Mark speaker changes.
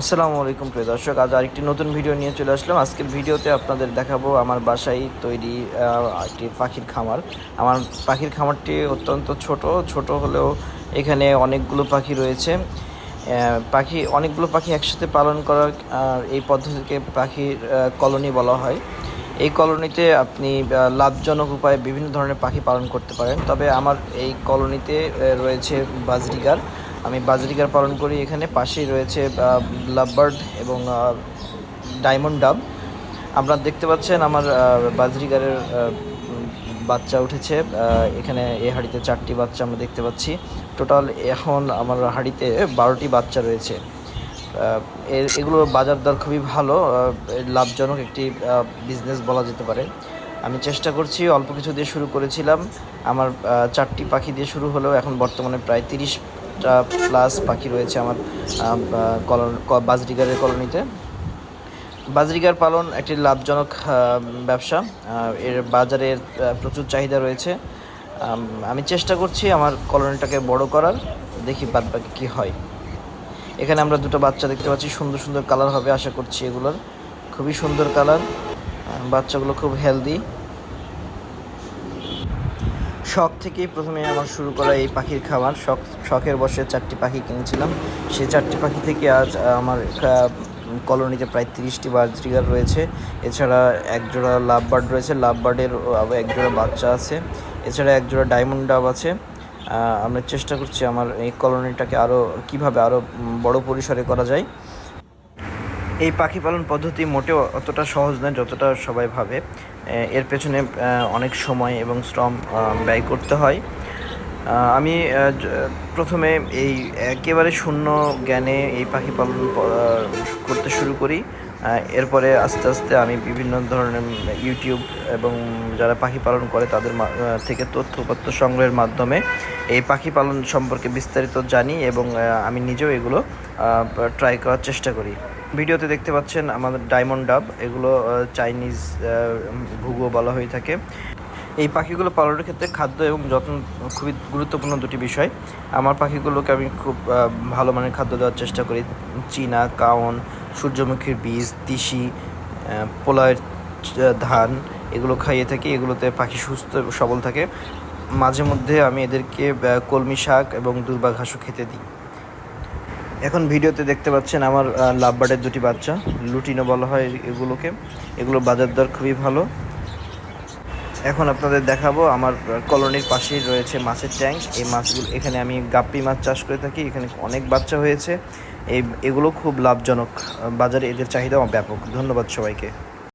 Speaker 1: আসসালামু আলাইকুম প্রিয় দর্শক, আজ আরেকটি নতুন ভিডিও নিয়ে চলে আসলাম। আজকের ভিডিওতে আপনাদের দেখাবো আমার বাসায় তৈরি একটি পাখির খামার। আমার পাখির খামারটি অত্যন্ত ছোট ছোট হলেও এখানে অনেকগুলো পাখি রয়েছে। পাখি, অনেকগুলো পাখি একসাথে পালন করার, আর এই পদ্ধতিকে পাখির কলোনি বলা হয়। এই কলোনিতে আপনি লাভজনক উপায়ে বিভিন্ন ধরনের পাখি পালন করতে পারেন। তবে আমার এই কলোনিতে রয়েছে বাজরিগার। আমি বাজরিগার পালন করি এখানে। পাশেই রয়েছে লাভবার্ড এবং ডায়মন্ড ডাব। আপনারা দেখতে পাচ্ছেন আমার আহ, বাজরিগারের বাচ্চা উঠেছে। এখানে এ হাঁড়িতে চারটি বাচ্চা আমরা দেখতে পাচ্ছি। টোটাল এখন আমার হাঁড়িতে বারোটি বাচ্চা রয়েছে। এর এগুলোর বাজার দর খুবই ভালো। লাভজনক একটি বিজনেস বলা যেতে পারে। আমি চেষ্টা করছি অল্প কিছু দিয়ে শুরু করেছিলাম। আমার চারটি পাখি দিয়ে শুরু হলেও এখন বর্তমানে প্রায় তিরিশটা প্লাস পাখি রয়েছে আমার কলন বাজরিগারের কলোনিতে। বাজরিগার পালন একটি লাভজনক ব্যবসা এর বাজারে প্রচুর চাহিদা রয়েছে। আমি চেষ্টা করছি আমার কলোনিটাকে বড় করার, দেখি বাদ বাকি কী হয়। এখানে আমরা দুটো বাচ্চা দেখতে পাচ্ছি, সুন্দর সুন্দর কালার হবে, আশা করছি এগুলোর। খুবই সুন্দর কালার বাচ্চাগুলো খুব হেলদি শখ থেকেই প্রথমে আমার শুরু করা এই পাখির খাবার। শখ, শখের বসে চারটি পাখি কিনেছিলাম। সেই চারটি পাখি থেকে আজ আমার কলোনিতে প্রায় তিরিশটি বাজরিগার রয়েছে। এছাড়া একজোড়া লাভ বার্ড রয়েছে। লাভ বার্ডের একজোড়া বাচ্চা আছে। এছাড়া একজোড়া ডায়মন্ড ডাব আছে। আমরা চেষ্টা করছি আমার এই কলোনিটাকে আরও কীভাবে আরও বড় পরিসরে করা যায়। এই পাখি পালন পদ্ধতি মোটেও অতটা সহজ নয়, যতটা সবাই ভাবে। এর পেছনে অনেক সময় এবং শ্রম ব্যয় করতে হয়। আমি প্রথমে এই একেবারে শূন্য জ্ঞানে এই পাখি পালন করতে শুরু করি। এরপরে আস্তে আস্তে আমি বিভিন্ন ধরনের ইউটিউব এবং যারা পাখি পালন করে তাদের থেকে তথ্যপত্র সংগ্রহের মাধ্যমে এই পাখি পালন সম্পর্কে বিস্তারিত জানি এবং আমি নিজেও এগুলো ট্রাই করার চেষ্টা করি। ভিডিওতে দেখতে পাচ্ছেন আমাদের ডায়মন্ড ডাব, এগুলো চাইনিজ ভুগো বলা হয়ে থাকে। এই পাখিগুলো পালনের ক্ষেত্রে খাদ্য এবং যত্ন খুবই গুরুত্বপূর্ণ দুটি বিষয়। আমার পাখিগুলোকে আমি খুব ভালো মানের খাদ্য দেওয়ার চেষ্টা করি। চীনা কাউন সূর্যমুখীর বীজ, তিসি পোলায়ের ধান, এগুলো খাইয়ে থাকি। এগুলোতে পাখি সুস্থ সবল থাকে। মাঝে মধ্যে আমি এদেরকে কলমি শাক এবং দুর্বা ঘাসও খেতে দিই। এখন ভিডিওতে দেখতে পাচ্ছেন আমার লাভবার্ডের দুটি বাচ্চা, লুটিনো বলা হয় এগুলোকে। এগুলো বাজার দর খুবই ভালো। এখন আপনাদের দেখাবো আমার কলোনির পাশেই রয়েছে মাছের ট্যাঙ্ক। এই মাছগুলো, এখানে আমি গাপ্পি মাছ চাষ করে থাকি। এখানে অনেক বাচ্চা হয়েছে। এই, এগুলো খুব লাভজনক। বাজারে এদের চাহিদা ব্যাপক। ধন্যবাদ সবাইকে।